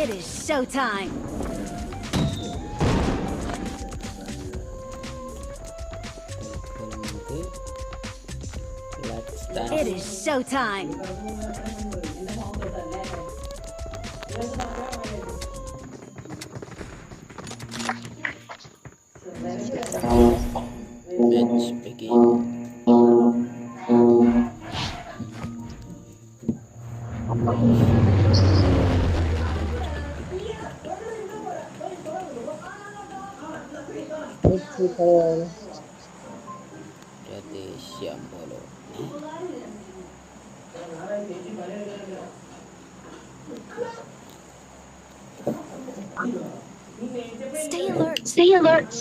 It is showtime. It is showtime. Pradesh Bolo. Stay alert. Stay alert.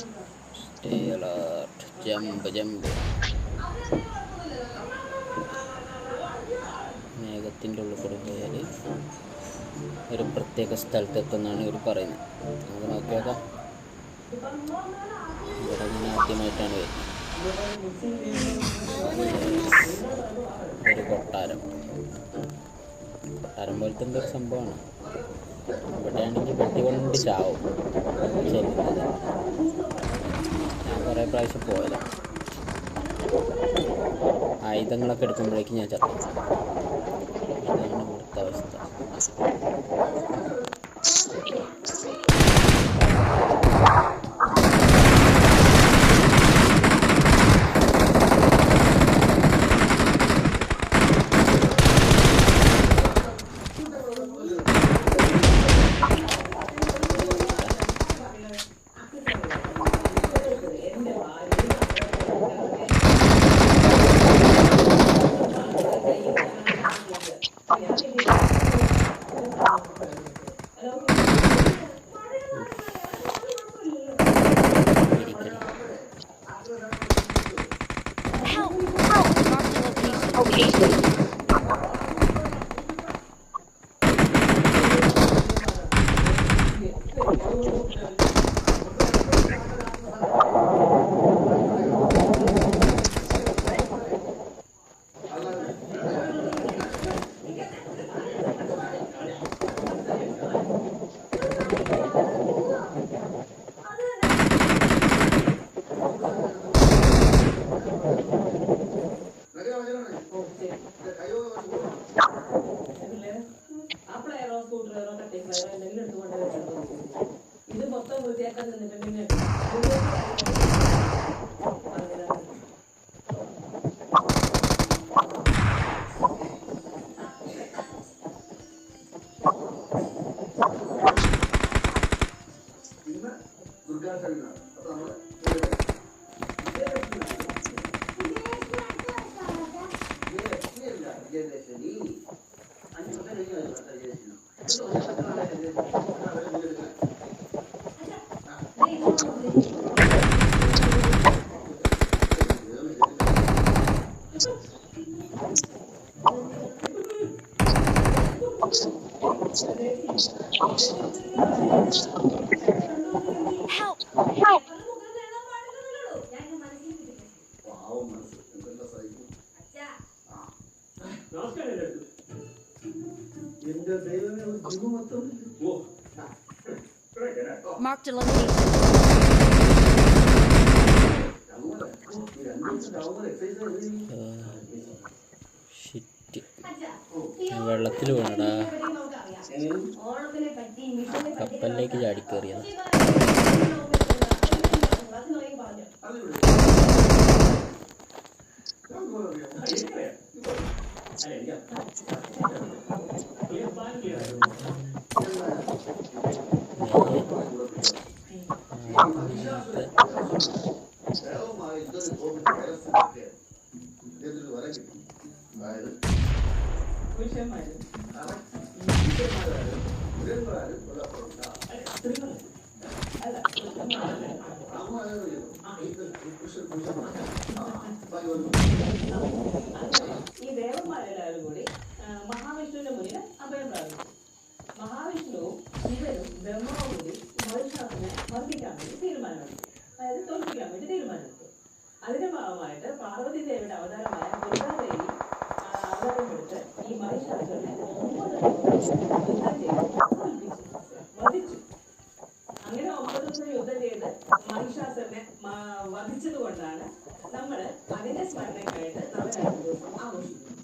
Stay alert. Jump, jump. മേഘത്തിൻ്റെ ഉള്ളിൽ കൂടെ പോയാൽ ഒരു പ്രത്യേക സ്ഥലത്തെത്തുന്നാണ് ഇവർ പറയുന്നത് നമുക്ക് നോക്കി നോക്കാം ഇവിടെ ആദ്യമായിട്ടാണ് വരുന്നത്. ഒരു കൊട്ടാരം. കൊട്ടാരം പോലത്തെ എന്തൊരു സംഭവമാണ്. ഇവിടെ ആണെങ്കിൽ വെട്ടി കൊണ്ട് ചാവും. ചെല്ലുന്നത്. ഞാൻ കുറേ പ്രാവശ്യം പോയതാണ് ആയുധങ്ങളൊക്കെ എടുക്കുമ്പോഴേക്കും ഞാൻ ചത്തു. അതാണ് ഇവിടുത്തെ അവസ്ഥ. చేసేది? అని ఒక నేను చేసిన Marked a location. വെള്ളത്തിൽ വേണടാ. കപ്പലിലേക്ക് ചാടിക്കേറിയതാ. കേരളമായി ഈ ദേവന്മാരെല്ലാവരും കൂടി മഹാവിഷ്ണുവിന്റെ മുന്നിൽ അഭയം പ്രാപിച്ചു മഹാവിഷ്ണുവും ശിവനും ബ്രഹ്മാവും കൂടി മഹിഷാസിനെ മർദ്ദിക്കാൻ വേണ്ടി തീരുമാനമെടുത്തു. അതായത് തോൽപ്പിക്കാൻ വേണ്ടി തീരുമാനമെടുത്തു. അതിന്റെ ഭാഗമായിട്ട് പാർവതി ദേവിയുടെ അവതാരമായ ദുർഗാദേവി അവതാരമെടുത്ത് ഈ മഹിഷാസുരനെ വധിച്ചു അങ്ങനെ ഒമ്പത് ദിവസം യുദ്ധം ചെയ്ത് മഹിഷാസുരനെ വധിച്ചത് കൊണ്ടാണ് നമ്മൾ അതിന്റെ സ്മരണയ്ക്കായിട്ട് നമ്മൾ രണ്ട് ദിവസം ആഘോഷിക്കുന്നത്.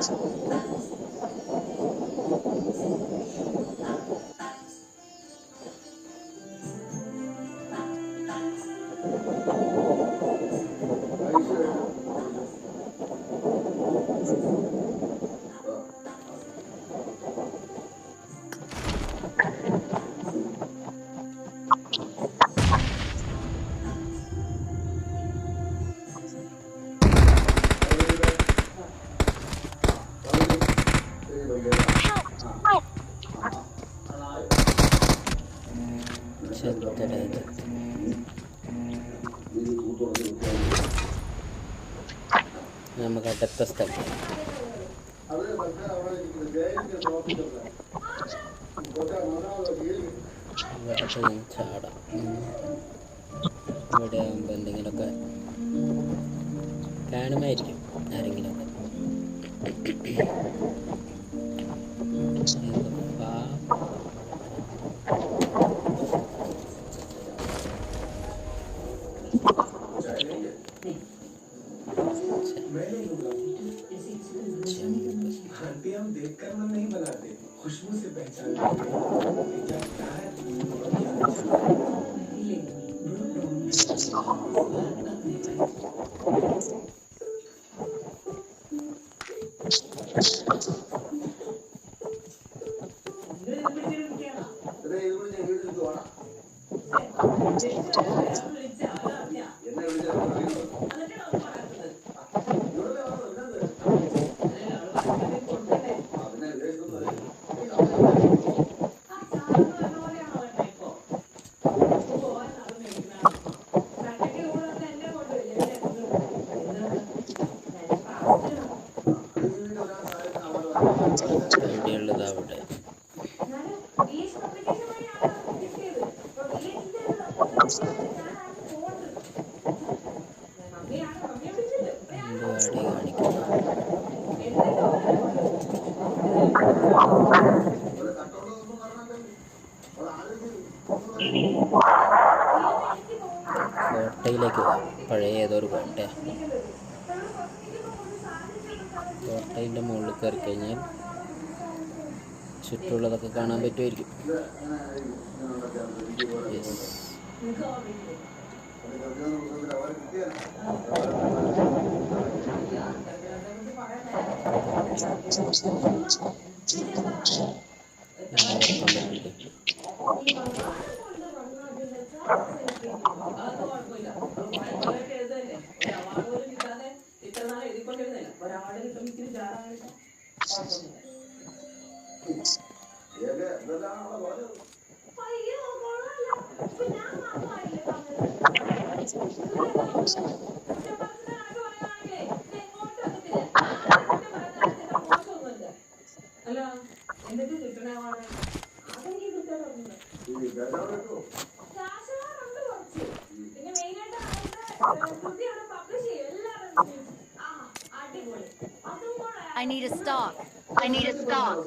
どうも。നമുക്ക് അടുത്ത സ്ഥലം ചാടാം ഇവിടെ ആകുമ്പോൾ എന്തെങ്കിലുമൊക്കെ കാണുമായിരിക്കും. ആരെങ്കിലും खुशबू से पहचान। लेंगे സ്പോർട്സ് വേണ്ടിയുള്ളതാവട്ടെ ഒരാളെ കിട്ടും ഇത്തിരി ജാറായിട്ട് കുഴപ്പമില്ല I need a stock. I need a stock.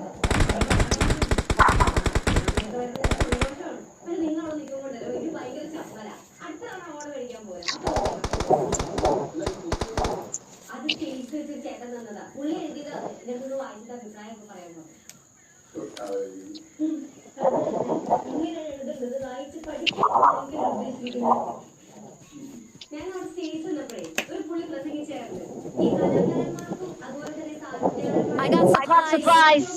Surprise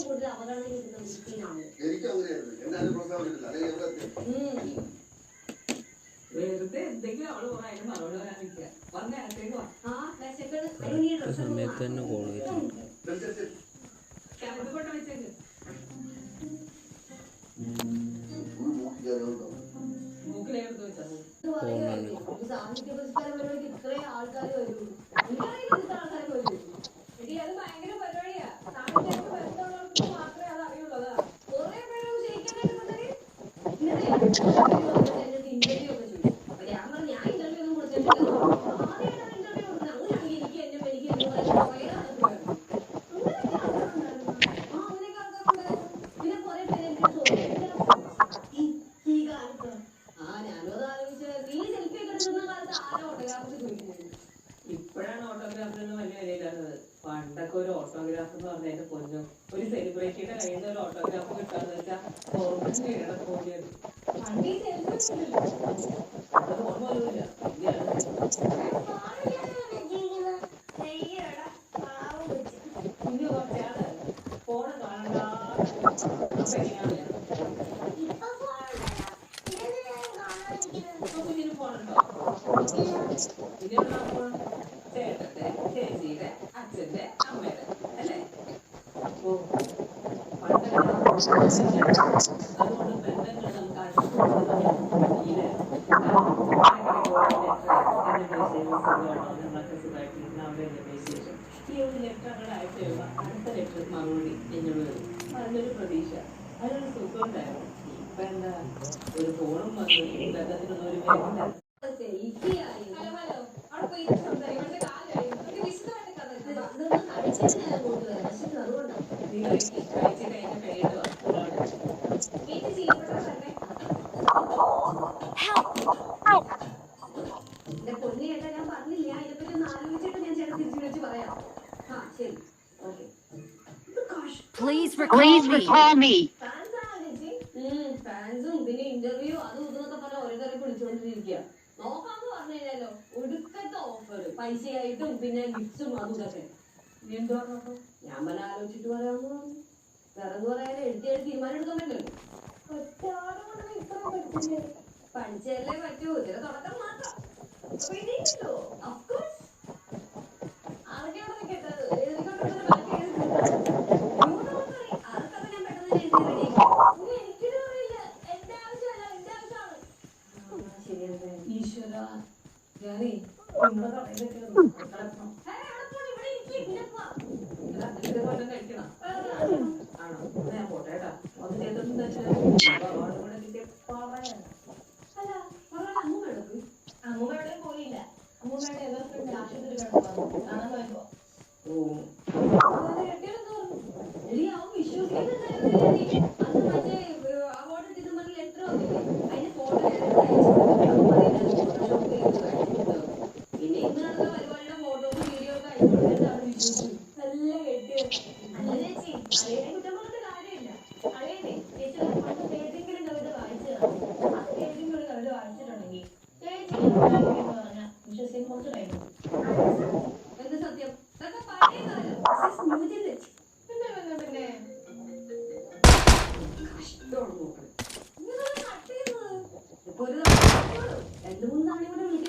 സമയത്ത് തന്നെ കോൾ സാഹിത്യ ഇത്രയും ആൾക്കാർ വരും ഭയങ്കര ഞാൻ പറഞ്ഞു ഞാൻ ഇന്റർവ്യൂ ഒന്നും കൊടുത്തിട്ടില്ല. ചേട്ടന്റെ ചേച്ചിയുടെ അച്ഛന്റെ അമ്മയുടെ അല്ലേ അപ്പോ അതുകൊണ്ട് ബന്ധങ്ങൾ നിങ്ങൾക്ക് ഈ ഒരു ലെറ്ററുകളായിട്ടുള്ള അടുത്ത ലെറ്റർ മറുപടി എന്നോട് നല്ലൊരു പ്രതീക്ഷ. അതിനൊരു സുഖം ഉണ്ടായിരുന്നു ഇപ്പൊ എന്താ ഒരു ഫോണും വന്നു വെള്ളത്തിനൊന്നും ഒരു വിലയില്ല call me. ഫാൻസും ഇതിന്റെ ഇന്റർവ്യൂ അത് ഇതെന്നൊക്കെ പറഞ്ഞ ഓരോരുത്തരെ വിളിച്ചുകൊണ്ടിരിക്കുക നോക്കാന്ന് പറഞ്ഞു കഴിഞ്ഞാലോ ഒടുക്കത്തെ ഓഫർ പൈസയായിട്ടും പിന്നെ ഗിഫ്റ്റും അതും ഇതൊക്കെ. വീണ്ടും ഞാൻ പല ആലോചിച്ചിട്ട് പറയാമെന്ന് പറഞ്ഞു. വേറെ പറയാൻ എഴുതി എഴുതി തീരുമാനം എടുക്കാൻ പറ്റില്ലല്ലോ ഒറ്റ ആളെ കൊണ്ടൊന്നും ഇത്ര പഠിച്ചല്ലേ പഠിച്ചല്ലേ പറ്റൂ ഇതിന്റെ തുടക്കം മാത്രം. അപ്പൊ എടി ആ വിശ്വസിക്കുന്നുണ്ടായിരുന്നു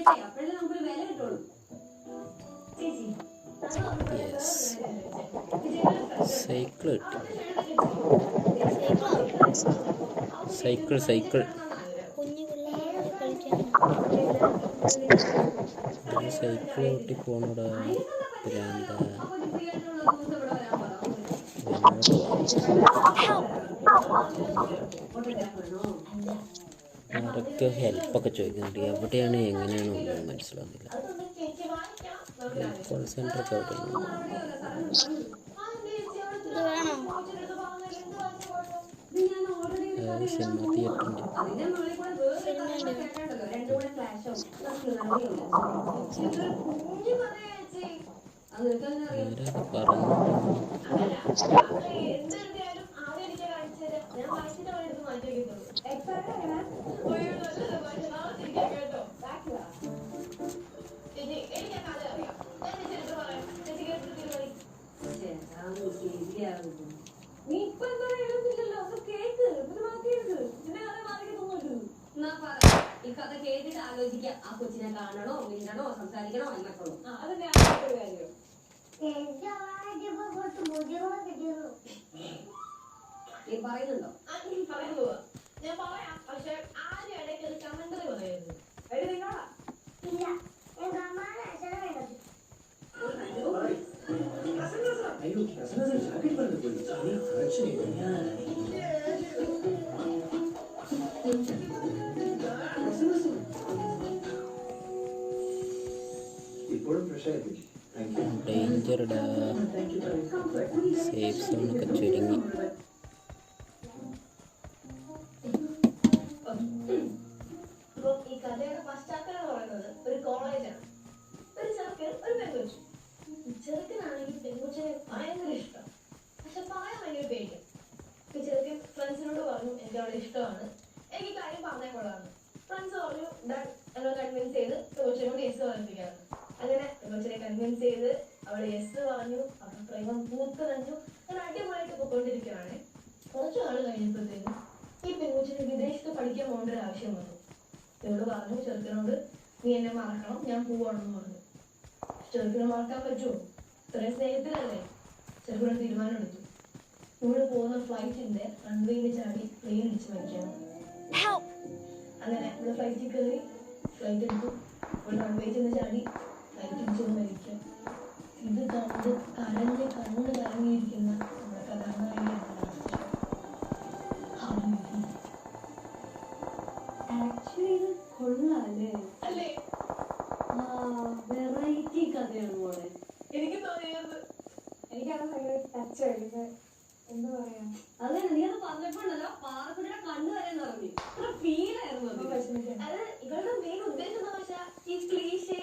ചേച്ചി അപ്പോഴേ നമുക്കൊരു വില കിട്ടുള്ളൂ ചേച്ചി സൈക്കിൾ കിട്ടി സൈക്കിൾ സൈക്കിൾ സൈക്കിൾ കൂട്ടി പോണടാ. ഭ്രാന്ത. Thank you. ആരൊക്കെ ഹെൽപ്പൊക്കെ ചോദിക്കുന്നുണ്ട്. എവിടെയാണ് എങ്ങനെയാണ് ഒന്നും മനസ്സിലാവുന്നില്ല. കോൾ സെന്റർ ഒക്കെ അവിടെ സിനിമ തിയേറ്ററിന്റെ പറഞ്ഞു ആലോചിക്കുക ആ കൊച്ചിനെ കാണണോ മിണ്ടണോ സംസാരിക്കണോ എന്നൊക്കെ ഉള്ളൂ അതല്ലേ ഒരു കാര്യം നീ പറയുന്നുണ്ടോ നീ പറയുന്നു ഞാൻ പറയാം പക്ഷെ ആരും ഇടയ്ക്ക് ഒരു കമന്ററി പറയുന്നു ഇല്ല ഞാൻ ഡേഞ്ചർഡാ സേഫ് സോണൊക്കെ ചുരുങ്ങി. ചെറുപുഴ തീരുമാനമെടുത്തു ഇവിടെ പോകുന്ന ഫ്ലൈറ്റിന്റെ റൺവേയിൽ ചാടി പ്ലെയിൻ അടിച്ച് മരിക്കണം അങ്ങനെ ഇവിടെ ഫ്ലൈറ്റിൽ കയറി ഫ്ലൈറ്റ് എടുത്തു. ഇവിടെ റൺവേയിൽ ചെന്ന് ചാടി ഫ്ലൈറ്റ് അടിച്ചത് മരിക്കാം ഇത് കണ്ട് കരഞ്ഞ് കണ്ണ് കലങ്ങിയിരിക്കുന്ന നമ്മുടെ കഥാനായികയാണ് കൊള്ളാല്ലേ? അല്ലേ? വെറൈറ്റി കഥയാണ് മോളെ. എനിക്ക് തോന്നിയത് എനിക്കവിടെ ഭയങ്കര ടച്ച് ആയിരുന്നു. എന്ന് പറയാം? നീ അത് പറഞ്ഞപ്പോഴല്ലോ പാറക്കുട്ടിയുടെ കണ്ണ് വരെ നിറഞ്ഞു അത്ര ഫീലായിരുന്നു അത്. ഇവളുടെ മെയിൻ ഉദ്ദേശം എന്താ പക്ഷേ ഈ ക്ലീഷേ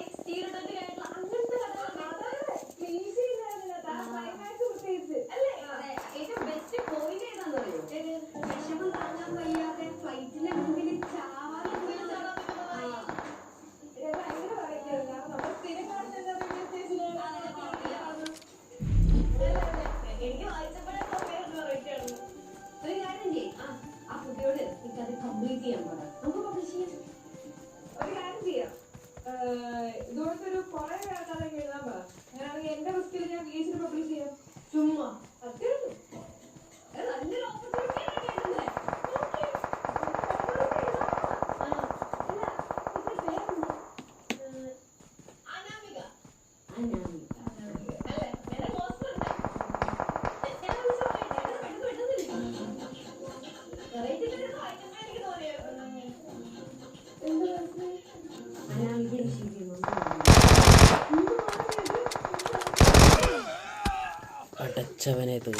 अच्छा बने तो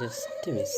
जस्ट मिस